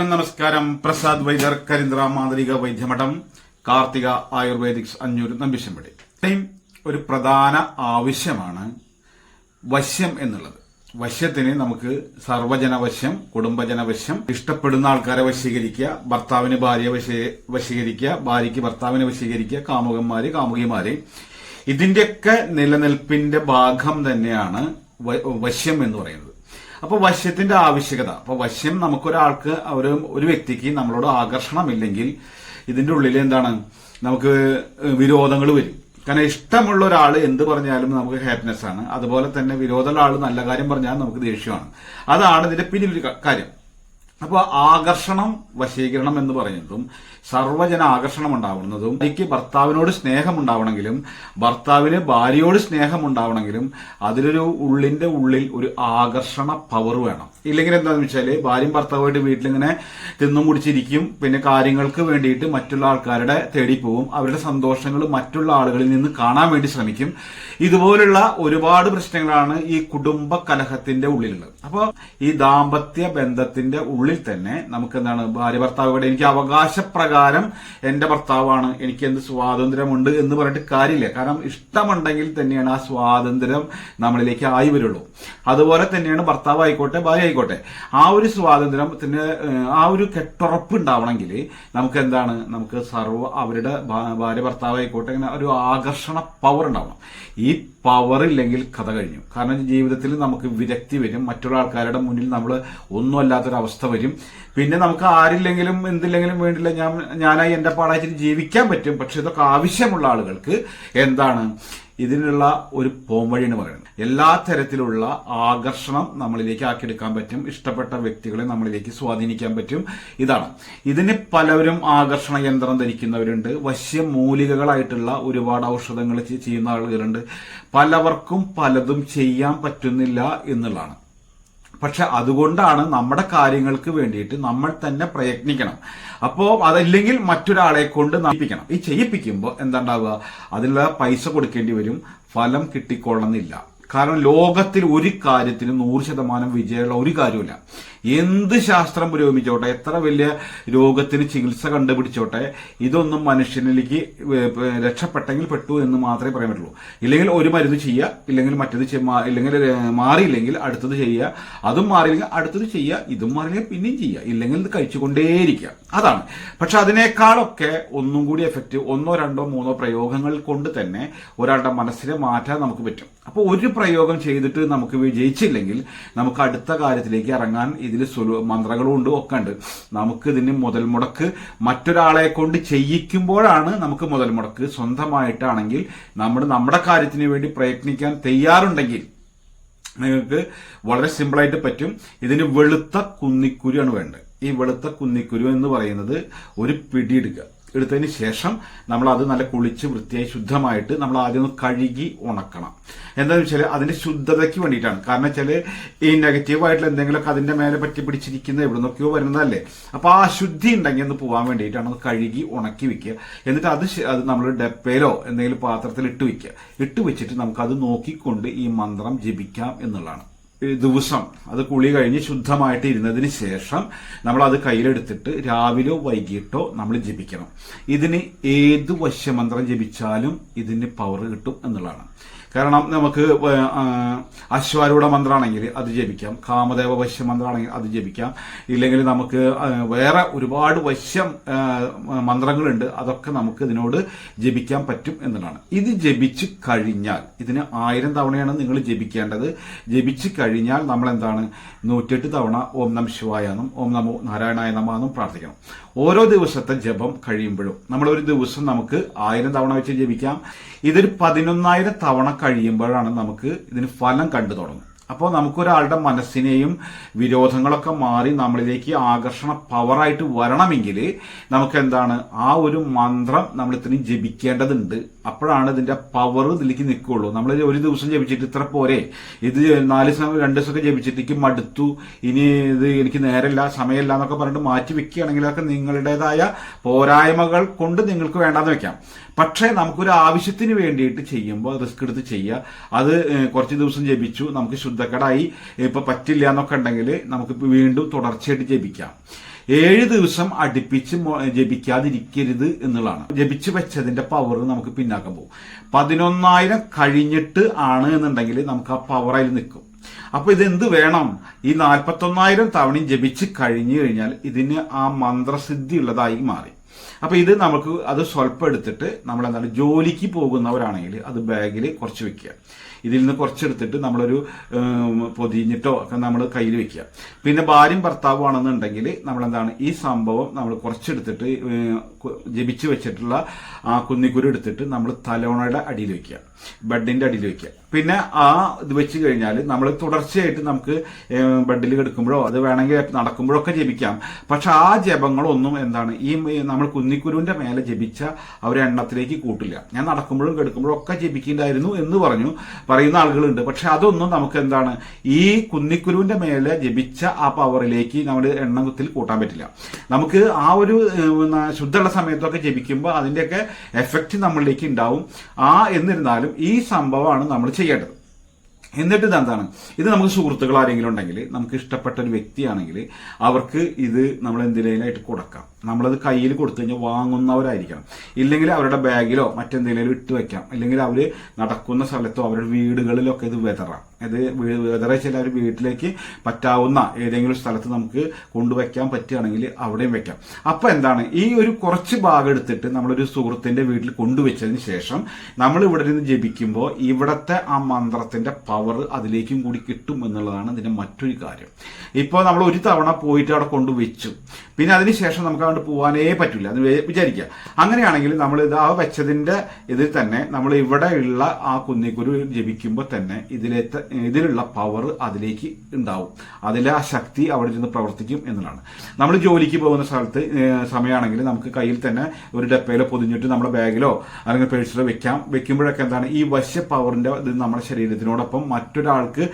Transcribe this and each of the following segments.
നമസ്കാരം. പ്രസാദ് വൈദ്യർ കരിന്ദ്ര മാന്ത്രിക വൈദ്യമഠം കാർത്തിക ആയുർവേദിക്സ് അഞ്ഞൂർ നമ്പിശമ്പടി ഇത്രയും ഒരു പ്രധാന ആവശ്യമാണ് വശ്യം എന്നുള്ളത്. വശ്യത്തിന് നമുക്ക് സർവജനവശ്യം കുടുംബജനവശ്യം ഇഷ്ടപ്പെടുന്ന ആൾക്കാരെ വശീകരിക്കുക ഭർത്താവിന് ഭാര്യയെ വശീ- വശീകരിക്കുക ഭാര്യയ്ക്ക് ഭർത്താവിനെ വശീകരിക്കുക കാമുകന്മാര് കാമുകിമാര്. ഇതിന്റെയൊക്കെ നിലനിൽപ്പിന്റെ ഭാഗം തന്നെയാണ് വശ്യം എന്ന് പറയുന്നത്. അപ്പൊ വശ്യത്തിന്റെ ആവശ്യകത. അപ്പൊ വശ്യം നമുക്കൊരാൾക്ക് ഒരു ഒരു വ്യക്തിക്ക് നമ്മളോട് ആകർഷണമില്ലെങ്കിൽ ഇതിന്റെ ഉള്ളിൽ എന്താണ്? നമുക്ക് വിരോധങ്ങൾ വരും. കാരണം ഇഷ്ടമുള്ള ഒരാൾ എന്ത് പറഞ്ഞാലും നമുക്ക് ഹാപ്പിനെസ് ആണ്. അതുപോലെ തന്നെ വിരോധമുള്ള ആൾ നല്ല കാര്യം പറഞ്ഞാൽ നമുക്ക് ദേഷ്യമാണ്. അതാണ് ഇതിന്റെ പിന്നിലൊരു കാര്യം. അപ്പോൾ ആകർഷണം വശീകരണം എന്ന് പറയുന്നതും സർവജന ആകർഷണം ഉണ്ടാവുന്നതും എനിക്ക് ഭർത്താവിനോട് സ്നേഹം ഉണ്ടാവണമെങ്കിലും ഭർത്താവിന് ഭാര്യയോട് സ്നേഹം ഉണ്ടാവണമെങ്കിലും അതിലൊരു ഉള്ളിന്റെ ഉള്ളിൽ ഒരു ആകർഷണ പവർ വേണം. ഇല്ലെങ്കിൽ എന്താണെന്ന് വെച്ചാൽ ഭാര്യയും ഭർത്താവുമായിട്ട് വീട്ടിലിങ്ങനെ തിന്നും കുടിച്ചിരിക്കും പിന്നെ കാര്യങ്ങൾക്ക് വേണ്ടിയിട്ട് മറ്റുള്ള ആൾക്കാരുടെ തേടി പോവും അവരുടെ സന്തോഷങ്ങൾ മറ്റുള്ള ആളുകളിൽ നിന്ന് കാണാൻ വേണ്ടി ശ്രമിക്കും. ഇതുപോലുള്ള ഒരുപാട് പ്രശ്നങ്ങളാണ് ഈ കുടുംബ കലഹത്തിന്റെ ഉള്ളിലുള്ളത്. അപ്പോൾ ഈ ദാമ്പത്യ ബന്ധത്തിന്റെ ഉള്ളിൽ തന്നെ നമുക്ക് എന്താണ് ഭാര്യ ഭർത്താവുകളുടെ എനിക്ക് അവകാശപ്രകാരം എന്റെ ഭർത്താവാണ് എനിക്ക് എന്ത് സ്വാതന്ത്ര്യമുണ്ട് എന്ന് പറഞ്ഞിട്ട് കാര്യമില്ല. കാരണം ഇഷ്ടമുണ്ടെങ്കിൽ തന്നെയാണ് ആ സ്വാതന്ത്ര്യം നമ്മളിലേക്ക് ആയി വരുള്ളൂ. അതുപോലെ തന്നെയാണ് ഭർത്താവ് ആയിക്കോട്ടെ ഭാര്യ ആയിക്കോട്ടെ. ആ ഒരു സ്വാതന്ത്ര്യത്തിന് ആ ഒരു കെട്ടുറപ്പ് ഉണ്ടാവണമെങ്കിൽ നമുക്ക് എന്താണ് നമുക്ക് സർവ അവരുടെ ഭാര്യ ഭർത്താവ് ആയിക്കോട്ടെ ഇങ്ങനെ ഒരു ആകർഷണ പവർ ഉണ്ടാവണം. ഈ പവർ ഇല്ലെങ്കിൽ കഥ കഴിഞ്ഞു. കാരണം ജീവിതത്തിൽ നമുക്ക് വിരക്തി വരും. മറ്റുള്ള ആൾക്കാരുടെ മുന്നിൽ നമ്മൾ ഒന്നും അല്ലാത്തൊരവസ്ഥ വരും. പിന്നെ നമുക്ക് ആരില്ലെങ്കിലും എന്തില്ലെങ്കിലും വേണ്ടില്ല. ഞാൻ ഞാനായി എന്റെ പാടായിട്ട് ജീവിക്കാൻ പറ്റും. പക്ഷെ ഇതൊക്കെ ആവശ്യമുള്ള ആളുകൾക്ക് എന്താണ്? ഇതിനുള്ള ഒരു പോംവഴിയാണ് പറയുന്നത്. എല്ലാ തരത്തിലുള്ള ആകർഷണം നമ്മളിലേക്ക് ആക്കിയെടുക്കാൻ പറ്റും. ഇഷ്ടപ്പെട്ട വ്യക്തികളെ നമ്മളിലേക്ക് സ്വാധീനിക്കാൻ പറ്റും. ഇതാണ്. ഇതിന് പലവരും ആകർഷണ യന്ത്രം ധരിക്കുന്നവരുണ്ട്. വശ്യ മൂലികകളായിട്ടുള്ള ഒരുപാട് ഔഷധങ്ങൾ ചെയ്യുന്ന ആളുകളുണ്ട്. പലവർക്കും പലതും ചെയ്യാൻ പറ്റുന്നില്ല എന്നുള്ളതാണ്. പക്ഷെ അതുകൊണ്ടാണ് നമ്മുടെ കാര്യങ്ങൾക്ക് വേണ്ടിയിട്ട് നമ്മൾ തന്നെ പ്രയത്നിക്കണം. അപ്പോൾ അതല്ലെങ്കിൽ മറ്റൊരാളെ കൊണ്ട് നയിപ്പിക്കണം ഈ ചെയ്യിപ്പിക്കുമ്പോൾ എന്താണ്ടാവുക? അതിനുള്ള പൈസ കൊടുക്കേണ്ടി വരും. ഫലം കിട്ടിക്കൊള്ളുന്നില്ല കാരണം ലോകത്തിൽ ഒരു കാര്യത്തിനും നൂറ് ശതമാനം വിജയമുള്ള ഒരു കാര്യമില്ല എന്ത് ശാസ്ത്രം പുരോഗമിച്ചോട്ടെ എത്ര വലിയ രോഗത്തിന് ചികിത്സ കണ്ടുപിടിച്ചോട്ടെ ഇതൊന്നും മനുഷ്യനിലേക്ക് രക്ഷപ്പെട്ടെങ്കിൽ പെട്ടു എന്ന് മാത്രമേ പറയാൻ പറ്റുള്ളൂ. ഇല്ലെങ്കിൽ ഒരു മരുന്ന് ചെയ്യുക ഇല്ലെങ്കിൽ മറ്റത് ഇല്ലെങ്കിൽ മാറിയില്ലെങ്കിൽ അടുത്തത് ചെയ്യുക അതും മാറിയില്ലെങ്കിൽ അടുത്തത് ചെയ്യുക ഇതും മാറിയില്ലെങ്കിൽ പിന്നെയും ചെയ്യുക. ഇല്ലെങ്കിൽ ഇത് കഴിച്ചുകൊണ്ടേയിരിക്കുക. അതാണ്. പക്ഷെ അതിനേക്കാളൊക്കെ ഒന്നും കൂടി എഫക്റ്റീവ് ഒന്നോ രണ്ടോ മൂന്നോ പ്രയോഗങ്ങൾ കൊണ്ട് തന്നെ ഒരാളുടെ മനസ്സിനെ മാറ്റാൻ നമുക്ക് പറ്റും. അപ്പോൾ ഒരു പ്രയോഗം ചെയ്തിട്ട് നമുക്ക് വിജയിച്ചില്ലെങ്കിൽ നമുക്ക് അടുത്ത കാര്യത്തിലേക്ക് ഇറങ്ങാൻ ഇതിൽ സുലു മന്ത്രങ്ങളും ഉണ്ട് ഒക്കെ ഉണ്ട്. നമുക്ക് ഇതിന് മുതൽ മുടക്ക് മറ്റൊരാളെ കൊണ്ട് ചെയ്യിക്കുമ്പോഴാണ് നമുക്ക് മുതൽ മുടക്ക്. സ്വന്തമായിട്ടാണെങ്കിൽ നമ്മൾ നമ്മുടെ കാര്യത്തിന് വേണ്ടി പ്രയത്നിക്കാൻ തയ്യാറുണ്ടെങ്കിൽ നിങ്ങൾക്ക് വളരെ സിമ്പിളായിട്ട് പറ്റും. ഇതിന് വെളുത്ത കുന്നിക്കുരുവാണ് വേണ്ടത്. ഈ വെളുത്ത കുന്നിക്കുരു എന്ന് പറയുന്നത് ഒരു പിടി എടുക്കുക എടുത്തതിന് ശേഷം നമ്മൾ അത് നല്ല കുളിച്ച് വൃത്തിയായി ശുദ്ധമായിട്ട് നമ്മൾ ആദ്യം ഒന്ന് കഴുകി ഉണക്കണം. എന്താണെന്ന് വെച്ചാൽ അതിന്റെ ശുദ്ധതയ്ക്ക് വേണ്ടിയിട്ടാണ്. കാരണം വെച്ചാൽ ഈ നെഗറ്റീവായിട്ടുള്ള എന്തെങ്കിലുമൊക്കെ അതിന്റെ മേലെ പറ്റി പിടിച്ചിരിക്കുന്നത് എവിടെ നിന്നൊക്കെയോ വരുന്നതല്ലേ? അപ്പൊ ആ ശുദ്ധി ഉണ്ടെങ്കിൽ ഒന്ന് പോകാൻ വേണ്ടിയിട്ടാണ് അത് കഴുകി ഉണക്കി വെക്കുക. എന്നിട്ട് അത് അത് നമ്മൾ ഡപ്പയിലോ എന്തെങ്കിലും പാത്രത്തിൽ ഇട്ട് വെക്കുക. ഇട്ട് വെച്ചിട്ട് നമുക്കത് നോക്കിക്കൊണ്ട് ഈ മന്ത്രം ജപിക്കാം എന്നുള്ളതാണ്. ദിവസം. അത് കുളി കഴിഞ്ഞ് ശുദ്ധമായിട്ട് ഇരുന്നതിന് ശേഷം നമ്മൾ അത് കയ്യിലെടുത്തിട്ട് രാവിലെയോ വൈകിട്ടോ നമ്മൾ ജപിക്കണം. ഇതിന് ഏത് വശ്യമന്ത്രം ജപിച്ചാലും ഇതിന് പവർ കിട്ടും എന്നുള്ളതാണ്. കാരണം നമുക്ക് അശ്വാരൂഢ മന്ത്രമാണെങ്കിൽ അത് ജപിക്കാം. കാമദേവ വശ്യ മന്ത്രമാണെങ്കിൽ അത് ജപിക്കാം. ഇല്ലെങ്കിൽ നമുക്ക് വേറെ ഒരുപാട് വശ്യം മന്ത്രങ്ങളുണ്ട്. അതൊക്കെ നമുക്ക് ഇതിനോട് ജപിക്കാൻ പറ്റും എന്നുള്ളതാണ് ഇത് ജപിച്ച് കഴിഞ്ഞാൽ ഇതിന് ആയിരം തവണയാണ് നിങ്ങൾ ജപിക്കേണ്ടത്. ജപിച്ച് കഴിഞ്ഞാൽ നമ്മൾ എന്താണ് നൂറ്റെട്ട് തവണ ഓം നം ശിവായ എന്നും ഓം നമോ നാരായണായ നമ എന്നും പ്രാർത്ഥിക്കണം. ഓരോ ദിവസത്തെ ജപം കഴിയുമ്പോഴും നമ്മളൊരു ദിവസം നമുക്ക് ആയിരം തവണ വെച്ച് ജപിക്കാം. ഇതൊരു പതിനൊന്നായിരം തവണ കഴിയുമ്പോഴാണ് നമുക്ക് ഇതിന് ഫലം കണ്ടു തുടങ്ങും അപ്പോൾ നമുക്കൊരാളുടെ മനസ്സിനെയും വിരോധങ്ങളൊക്കെ മാറി നമ്മളിലേക്ക് ആകർഷണ പവറായിട്ട് വരണമെങ്കിൽ നമുക്ക് എന്താണ് ആ ഒരു മന്ത്രം നമ്മൾ ഇത്രയും ജപിക്കേണ്ടതുണ്ട്. അപ്പോഴാണ് ഇതിന്റെ പവർ ഇതിലേക്ക് നിൽക്കുള്ളൂ നമ്മൾ ഒരു ദിവസം ജപിച്ചിട്ട് ഇത്ര പോരെ. ഇത് നാല് ദിവസം രണ്ട് ദിവസമൊക്കെ ജപിച്ചിട്ടേക്ക് മടുത്തു. ഇനി ഇത് എനിക്ക് നേരമില്ല സമയമില്ല എന്നൊക്കെ പറഞ്ഞിട്ട് മാറ്റി വെക്കുകയാണെങ്കിൽ അതൊക്കെ നിങ്ങളുടേതായ പോരായ്മകൾ കൊണ്ട് നിങ്ങൾക്ക് വേണ്ടാന്ന് വെക്കാം. പക്ഷേ നമുക്കൊരു ആവശ്യത്തിന് വേണ്ടിയിട്ട് ചെയ്യുമ്പോൾ റിസ്ക് എടുത്ത് ചെയ്യുക. അത് കുറച്ച് ദിവസം ജപിച്ചു നമുക്ക് ശുദ്ധക്കടായി. ഇപ്പൊ പറ്റില്ല എന്നൊക്കെ ഉണ്ടെങ്കിൽ നമുക്ക് വീണ്ടും തുടർച്ചയായിട്ട് ജപിക്കാം. ഏഴ് ദിവസം അടുപ്പിച്ച് ജപിക്കാതിരിക്കരുത് എന്നുള്ളതാണ്. ജപിച്ച് വെച്ചതിന്റെ പവർ നമുക്ക് പിന്നാക്കം പോകും. പതിനൊന്നായിരം കഴിഞ്ഞിട്ട് ആണ് എന്നുണ്ടെങ്കിൽ നമുക്ക് ആ പവർ അതിൽ നിൽക്കും. അപ്പൊ ഇത് എന്ത് വേണം? ഈ നാൽപ്പത്തൊന്നായിരം തവണയും ജപിച്ച് കഴിഞ്ഞു കഴിഞ്ഞാൽ ഇതിന് ആ മന്ത്രസിദ്ധി ഉള്ളതായി മാറി. അപ്പൊ ഇത് നമുക്ക് അത് സ്വല്പം എടുത്തിട്ട് നമ്മൾ എന്താണ് ജോലിക്ക് പോകുന്നവരാണെങ്കിൽ അത് ബാഗിൽ കുറച്ച് വെക്കുക. ഇതിൽ നിന്ന് കുറച്ചെടുത്തിട്ട് നമ്മളൊരു പൊതിഞ്ഞിട്ടോ ഒക്കെ നമ്മൾ കയ്യിൽ വെക്കുക. പിന്നെ ഭാര്യയും ഭർത്താവും ആണെന്നുണ്ടെങ്കിൽ നമ്മൾ എന്താണ് ഈ സംഭവം നമ്മൾ കുറച്ചെടുത്തിട്ട് ജപിച്ചു വെച്ചിട്ടുള്ള ആ കുന്നിക്കുരു എടുത്തിട്ട് നമ്മൾ തലോണയുടെ അടിയിൽ വെക്കുക. ബെഡിന്റെ അടിയിൽ വെക്കുക. പിന്നെ ആ ഇത് വെച്ച് കഴിഞ്ഞാൽ നമ്മൾ തുടർച്ചയായിട്ട് നമുക്ക് ബെഡിൽ കിടക്കുമ്പോഴോ അത് വേണമെങ്കിൽ നടക്കുമ്പോഴോ ഒക്കെ ജപിക്കാം. പക്ഷെ ആ ജപങ്ങളൊന്നും എന്താണ് ഈ നമ്മൾ കുന്നിക്കുരുവിന്റെ മേലെ ജപിച്ച ആ ഒരു എണ്ണത്തിലേക്ക് കൂട്ടില്ല. ഞാൻ നടക്കുമ്പോഴും കിടക്കുമ്പോഴും ഒക്കെ ജപിക്കേണ്ടായിരുന്നു എന്ന് പറഞ്ഞു പറയുന്ന ആളുകളുണ്ട്. പക്ഷെ അതൊന്നും നമുക്ക് എന്താണ് ഈ കുന്നിക്കുരുവിന്റെ മേലെ ജപിച്ച ആ പവറിലേക്ക് നമ്മൾ എണ്ണത്തിൽ കൂട്ടാൻ പറ്റില്ല. നമുക്ക് ആ ഒരു ശുദ്ധമുള്ള സമയത്തൊക്കെ ജപിക്കുമ്പോൾ അതിന്റെയൊക്കെ എഫക്റ്റ് നമ്മളിലേക്ക് ഉണ്ടാവും. ആ എന്നിരുന്നാലും ഈ സംഭവമാണ് നമ്മൾ ചെയ്യേണ്ടത്. എന്നിട്ട് ഇതെന്താണ് ഇത് നമുക്ക് സുഹൃത്തുക്കൾ ആരെങ്കിലും ഉണ്ടെങ്കിൽ നമുക്ക് ഇഷ്ടപ്പെട്ട ഒരു വ്യക്തിയാണെങ്കിൽ അവർക്ക് ഇത് നമ്മൾ എന്തിനായിട്ട് കൊടുക്കാം. നമ്മളത് കയ്യിൽ കൊടുത്തു കഴിഞ്ഞാൽ വാങ്ങുന്നവരായിരിക്കണം. ഇല്ലെങ്കിൽ അവരുടെ ബാഗിലോ മറ്റെന്തെങ്കിലും ഇട്ട് വെക്കാം. ഇല്ലെങ്കിൽ അവർ നടക്കുന്ന സ്ഥലത്തോ അവരുടെ വീടുകളിലൊക്കെ ഇത് വെതറാം. ഇത് വെതറ ചില വീട്ടിലേക്ക് പറ്റാവുന്ന ഏതെങ്കിലും സ്ഥലത്ത് നമുക്ക് കൊണ്ടുവയ്ക്കാൻ പറ്റുകയാണെങ്കിൽ അവിടെയും വെക്കാം. അപ്പോൾ എന്താണ്? ഈ ഒരു കുറച്ച് ഭാഗം എടുത്തിട്ട് നമ്മളൊരു സുഹൃത്തിന്റെ വീട്ടിൽ കൊണ്ടുവച്ചതിന് ശേഷം നമ്മൾ ഇവിടെ നിന്ന് ജപിക്കുമ്പോൾ ഇവിടത്തെ ആ മന്ത്രത്തിന്റെ പവർ അതിലേക്കും കൂടി കിട്ടും എന്നുള്ളതാണ് ഇതിന്റെ മറ്റൊരു കാര്യം. ഇപ്പോൾ നമ്മൾ ഒരു തവണ പോയിട്ട് അവിടെ കൊണ്ടുവച്ചു. പിന്നെ അതിന് ശേഷം നമുക്ക് അങ്ങോട്ട് പോകാനേ പറ്റില്ല വേ- വിചാരിക്കുക അങ്ങനെയാണെങ്കിൽ നമ്മൾ ഇത് ആ വെച്ചതിന്റെ ഇതിൽ തന്നെ നമ്മൾ ഇവിടെ ഉള്ള ആ കുന്നിക്കുരു ജപിക്കുമ്പോൾ തന്നെ ഇതിലെ ഇതിലുള്ള പവർ അതിലേക്ക് ഉണ്ടാവും. അതിലെ ആ ശക്തി അവിടെ ചെന്ന് പ്രവർത്തിക്കും എന്നുള്ളതാണ്. നമ്മൾ ജോലിക്ക് പോകുന്ന സ്ഥലത്ത് സമയമാണെങ്കിൽ നമുക്ക് കയ്യിൽ തന്നെ ഒരു ഡപ്പയിലോ പൊതിഞ്ഞിട്ട് നമ്മുടെ ബാഗിലോ അല്ലെങ്കിൽ പേഴ്സിലോ വെക്കാം. വെക്കുമ്പോഴൊക്കെ എന്താണ്? ഈ വശ്യ പവറിന്റെ ഇത് നമ്മുടെ ശരീരത്തിനോടൊപ്പം മറ്റൊരാൾക്ക്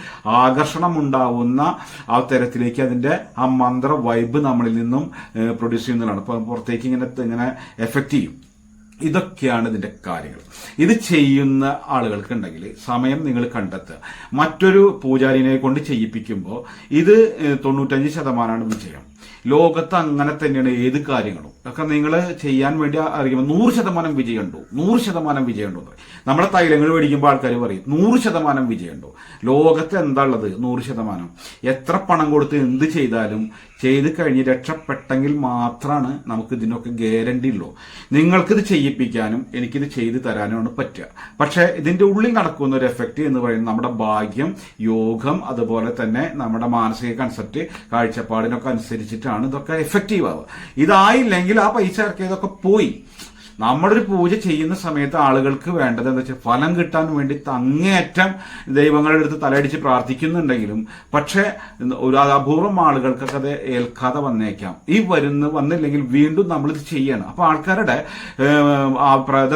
ആകർഷണം ഉണ്ടാവുന്ന ആ തരത്തിലേക്ക് അതിന്റെ ആ മന്ത്ര വൈബ് നമ്മളിൽ നിന്നും പ്രൊഡ്യൂസ് ചെയ്യുന്നതാണ് അപ്പൊ പുറത്തേക്ക് ഇങ്ങനെ ഇങ്ങനെ എഫക്റ്റ് ചെയ്യും. ഇതൊക്കെയാണ് ഇതിന്റെ കാര്യങ്ങൾ. ഇത് ചെയ്യുന്ന ആളുകൾക്കുണ്ടെങ്കിൽ സമയം നിങ്ങൾ കണ്ടെത്തുക. മറ്റൊരു പൂജാരിനെ കൊണ്ട് ചെയ്യിപ്പിക്കുമ്പോൾ ഇത് തൊണ്ണൂറ്റഞ്ച് ശതമാനമാണ് വിജയം. ലോകത്ത് അങ്ങനെ തന്നെയാണ് ഏത് കാര്യങ്ങളും. ഒക്കെ നിങ്ങൾ ചെയ്യാൻ വേണ്ടി അറിയുമ്പോൾ നൂറ് ശതമാനം വിജയമുണ്ടോ? നൂറ് ശതമാനം വിജയമുണ്ടോ? നമ്മളെ തൈലങ്ങൾ മേടിക്കുമ്പോൾ ആൾക്കാർ പറയും നൂറ് ശതമാനം വിജയമുണ്ടോ? ലോകത്ത് എന്താ ഉള്ളത്? നൂറ് ശതമാനം. എത്ര പണം കൊടുത്ത് എന്ത് ചെയ്താലും ചെയ്ത് കഴിഞ്ഞ് രക്ഷപ്പെട്ടെങ്കിൽ മാത്രമാണ് നമുക്ക് ഇതിനൊക്കെ ഗ്യാരണ്ടി ഉള്ളൂ. നിങ്ങൾക്കിത് ചെയ്യിപ്പിക്കാനും എനിക്കിത് ചെയ്തു തരാനുമാണ് പറ്റുക. പക്ഷേ ഇതിന്റെ ഉള്ളിൽ നടക്കുന്ന ഒരു എഫക്റ്റ് എന്ന് പറയുന്നത് നമ്മുടെ ഭാഗ്യം യോഗം അതുപോലെ തന്നെ നമ്മുടെ മാനസിക കൺസെപ്റ്റ് കാഴ്ചപ്പാടിനൊക്കെ അനുസരിച്ചിട്ടാണ് ഇതൊക്കെ എഫക്റ്റീവ് ആവുക. ഇതായില്ലെങ്കിൽ ആ പൈസ ഇറക്കിയതൊക്കെ പോയി. നമ്മുടെ ഒരു പൂജ ചെയ്യുന്ന സമയത്ത് ആളുകൾക്ക് വേണ്ടത് എന്താ വെച്ചാൽ ഫലം കിട്ടാൻ വേണ്ടി അങ്ങേയറ്റം ദൈവങ്ങളുടെ അടുത്ത് തലയടിച്ച് പ്രാർത്ഥിക്കുന്നുണ്ടെങ്കിലും പക്ഷേ ഒരു അപൂർവം ആളുകൾക്കൊക്കെ അത് ഏൽക്കാതെ വന്നേക്കാം. ഈ വരുന്ന വന്നില്ലെങ്കിൽ വീണ്ടും നമ്മളിത് ചെയ്യണം. അപ്പൊ ആൾക്കാരുടെ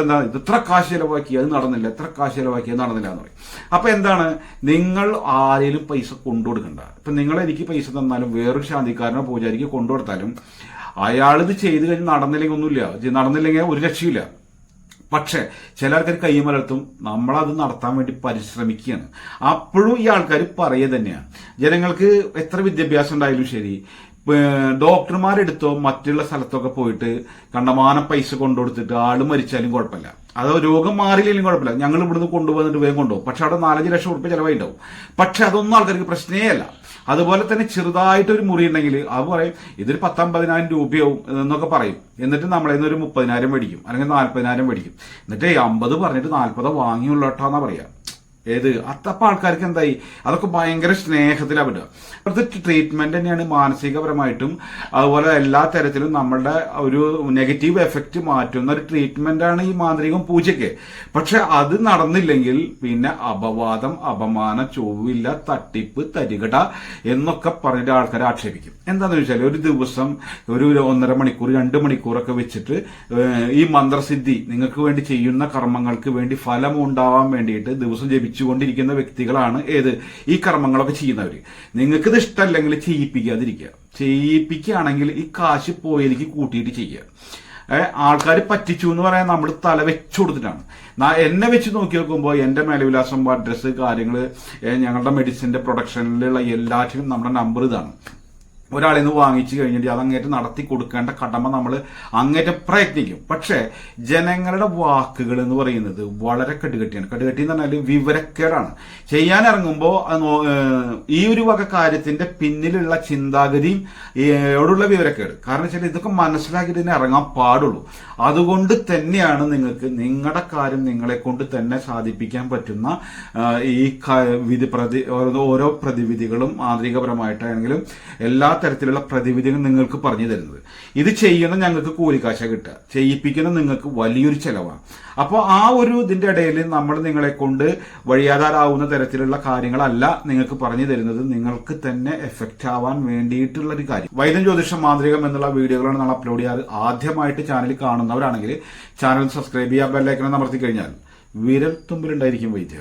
എന്താ ഇത് ഇത്ര കാശ് ചിലവാക്കി അത് നടന്നില്ല എത്ര കാശ് ചിലവാക്കി അത് നടന്നില്ല എന്ന് പറയും. അപ്പൊ എന്താണ്? നിങ്ങൾ ആരെങ്കിലും പൈസ കൊണ്ടുകൊടുക്കണ്ട. ഇപ്പൊ നിങ്ങൾ എനിക്ക് പൈസ തന്നാലും വേറൊരു ശാന്തിക്കാരനോ പൂജാരിക്ക് കൊണ്ടുകൊടുത്താലും അയാളിത് ചെയ്ത് കഴിഞ്ഞ് നടന്നില്ലെങ്കിൽ ഒന്നുമില്ല. നടന്നില്ലെങ്കിൽ ഒരു രക്ഷയില്ല പക്ഷേ ചില ആൾക്കാർ കൈമലർത്തും നമ്മളത് നടത്താൻ വേണ്ടി പരിശ്രമിക്കുകയാണ്. അപ്പോഴും ഈ ആൾക്കാർ പറയുക തന്നെയാണ് ജനങ്ങൾക്ക് എത്ര വിദ്യാഭ്യാസം ഉണ്ടായാലും ശരി ഡോക്ടർമാരെടുത്തോ മറ്റുള്ള സ്ഥലത്തൊക്കെ പോയിട്ട് കണ്ടമാനം പൈസ കൊണ്ടുകൊടുത്തിട്ട് ആൾ മരിച്ചാലും കുഴപ്പമില്ല. അത് രോഗം മാറിയില്ലെങ്കിലും കുഴപ്പമില്ല. ഞങ്ങൾ ഇവിടുന്ന് കൊണ്ടുപോകുന്നിട്ട് വേഗം കൊണ്ടുപോകും. പക്ഷെ അവിടെ നാലഞ്ച് ലക്ഷം ഉറുപ്പ് ചിലവായിട്ടുണ്ടാവും. പക്ഷെ അതൊന്നും ആൾക്കാർക്ക് പ്രശ്നേ അല്ല. അതുപോലെ തന്നെ ചെറുതായിട്ടൊരു മുറി ഉണ്ടെങ്കിൽ അത് പറയും ഇതൊരു പത്തമ്പതിനായിരം രൂപയാവും എന്നൊക്കെ പറയും. എന്നിട്ട് നമ്മളെ നിന്ന് ഒരു മുപ്പതിനായിരം മേടിക്കും. അല്ലെങ്കിൽ നാൽപ്പതിനായിരം മേടിക്കും. എന്നിട്ട് അമ്പത് പറഞ്ഞിട്ട് നാൽപ്പത് വാങ്ങിയുള്ളൂ കേട്ടോ എന്നാ പറയാ. ഏത്? അത്തപ്പ ആൾക്കാർക്ക് എന്തായി? അതൊക്കെ ഭയങ്കര സ്നേഹത്തിലാണ് വിടുക അപ്പോഴത്തെ ട്രീറ്റ്മെന്റ് തന്നെയാണ് മാനസികപരമായിട്ടും അതുപോലെ എല്ലാ തരത്തിലും നമ്മളുടെ ഒരു നെഗറ്റീവ് എഫക്റ്റ് മാറ്റുന്ന ഒരു ട്രീറ്റ്മെന്റ് ആണ് ഈ മാന്ത്രികം പൂജയ്ക്ക്. പക്ഷെ അത് നടന്നില്ലെങ്കിൽ പിന്നെ അപവാദം അപമാന ചൊവ്വില്ല തട്ടിപ്പ് തരികട എന്നൊക്കെ പറഞ്ഞിട്ട് ആൾക്കാരെ ആക്ഷേപിക്കും. എന്താണെന്ന് വെച്ചാൽ ഒരു ദിവസം ഒരു ഒന്നര മണിക്കൂർ രണ്ട് മണിക്കൂറൊക്കെ വെച്ചിട്ട് ഈ മന്ത്രസിദ്ധി നിങ്ങൾക്ക് വേണ്ടി ചെയ്യുന്ന കർമ്മങ്ങൾക്ക് വേണ്ടി ഫലം ഉണ്ടാവാൻ വേണ്ടിയിട്ട് ദിവസം ജപിച്ചുകൊണ്ടിരിക്കുന്ന വ്യക്തികളാണ് ഏത്? ഈ കർമ്മങ്ങളൊക്കെ ചെയ്യുന്നവര്. നിങ്ങൾക്കിത് ഇഷ്ടമല്ലെങ്കിൽ ചെയ്യിപ്പിക്കാതിരിക്കുക. ചെയ്യിപ്പിക്കുകയാണെങ്കിൽ ഈ കാശ് എനിക്ക് കൂട്ടിയിട്ട് ചെയ്യുക. ആൾക്കാർ പറ്റിച്ചു എന്ന് പറയാൻ നമ്മൾ തല വെച്ചു കൊടുത്തിട്ടാണ്. എന്നെ വെച്ച് നോക്കി നോക്കുമ്പോൾ എന്റെ മേലവിലാസം അഡ്രസ്സ് കാര്യങ്ങൾ ഞങ്ങളുടെ മെഡിസിന്റെ പ്രൊഡക്ഷനിലുള്ള എല്ലാറ്റിനും നമ്മുടെ നമ്പർ ഇതാണ്. ഒരാളിൽ നിന്ന് വാങ്ങിച്ചു കഴിഞ്ഞിട്ട് അതങ്ങേറ്റം നടത്തി കൊടുക്കേണ്ട കടമ നമ്മൾ അങ്ങേറ്റം പ്രയത്നിക്കും. പക്ഷേ ജനങ്ങളുടെ വാക്കുകൾ എന്ന് പറയുന്നത് വളരെ കടുകട്ടിയാണ്. കടുകട്ടി എന്ന് പറഞ്ഞാൽ വിവരക്കേടാണ്. ചെയ്യാൻ ഇറങ്ങുമ്പോൾ ഈ ഒരു വക കാര്യത്തിന്റെ പിന്നിലുള്ള ചിന്താഗതിയും ഓടുള്ള വിവരക്കേട്. കാരണം വെച്ചാൽ ഇതൊക്കെ മനസ്സിലാക്കിയിട്ട് തന്നെ ഇറങ്ങാൻ പാടുള്ളൂ. അതുകൊണ്ട് തന്നെയാണ് നിങ്ങൾക്ക് നിങ്ങളുടെ കാര്യം നിങ്ങളെ കൊണ്ട് തന്നെ സാധിപ്പിക്കാൻ പറ്റുന്ന ഈ വിധി പ്രതി ഓരോ പ്രതിവിധികളും ആന്തരികപരമായിട്ടാണെങ്കിലും എല്ലാ തരത്തിലുള്ള പ്രതിവിധികൾ നിങ്ങൾക്ക് പറഞ്ഞു തരുന്നത്. ഇത് ചെയ്യുന്ന ഞങ്ങൾക്ക് കൂലിക്കാശ കിട്ടുക. ചെയ്യിപ്പിക്കുന്ന നിങ്ങൾക്ക് വലിയൊരു ചെലവാണ് അപ്പോൾ ആ ഒരു ഇതിന്റെ ഇടയിൽ നമ്മൾ നിങ്ങളെ കൊണ്ട് വഴിയാതാറാവുന്ന തരത്തിലുള്ള കാര്യങ്ങളല്ല നിങ്ങൾക്ക് പറഞ്ഞു തരുന്നത്. നിങ്ങൾക്ക് തന്നെ എഫക്റ്റ് ആവാൻ വേണ്ടിയിട്ടുള്ള ഒരു കാര്യം. വൈദ്യം ജ്യോതിഷ മാന്ത്രികം എന്നുള്ള വീഡിയോകളാണ് നമ്മൾ അപ്ലോഡ് ചെയ്യാറ്. ആദ്യമായിട്ട് ചാനൽ കാണുന്നവരാണെങ്കിൽ ചാനൽ സബ്സ്ക്രൈബ് ചെയ്യുക ബെല്ലൈക്കൺ അമർത്തി കഴിഞ്ഞാൽ വിരൽ തുമ്പിലുണ്ടായിരിക്കും വൈദ്യം